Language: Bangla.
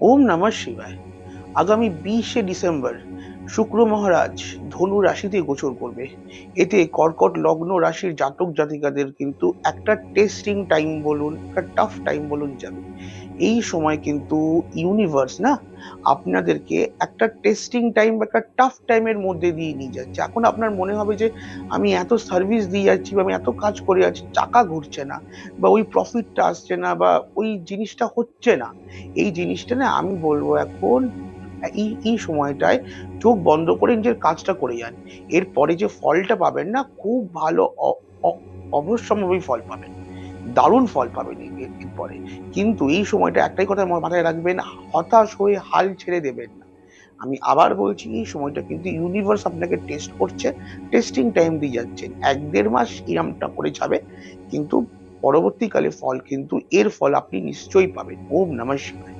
ওম নমঃ শিবায়। আগামী বিশে ডিসেম্বর শুক্র মহারাজ ধনু রাশিতে গোচর করবে। এতে কর্কট লগ্ন রাশির জাতক জাতিকাদের কিন্তু একটা টেস্টিং টাইম বলুন, একটা টাফ টাইম বলুন যাবে। এই সময় কিন্তু ইউনিভার্স না, আপনাদেরকে একটা টেস্টিং টাইম বা একটা টাফ টাইমের মধ্যে দিয়ে নিয়ে যাচ্ছে। এখন আপনার মনে হবে যে, আমি এত সার্ভিস দিয়ে যাচ্ছি বা আমি এত কাজ করে যাচ্ছি টাকা ঘুরছে না বা ওই প্রফিটটা আসছে না বা ওই জিনিসটা হচ্ছে না। এই জিনিসটা না আমি বলব এখন এই এই সময়টায় চোখ বন্ধ করে নিজের কাজটা করে যান। এরপরে যে ফলটা পাবেন না, খুব ভালো অবশ্যম্ভাবী ফল পাবেন। দারুণ ফল পাবেন এর- এর- এরপরে। কিন্তু এই সময়টা একটাই কথা মাথায় রাখবেন, হতাশ হয়ে হাল ছেড়ে দেবেন না। আমি আবার বলছি, এই সময়টা কিন্তু ইউনিভার্স আপনাকে টেস্ট করছে টেস্টিং টাইম দিয়ে যাচ্ছেন। এক দেড় মাস ইরামটা করে যাবে, কিন্তু পরবর্তীকালে ফল কিন্তু এর ফল আপনি নিশ্চয়ই পাবেন। ওম নমঃ শিবায়।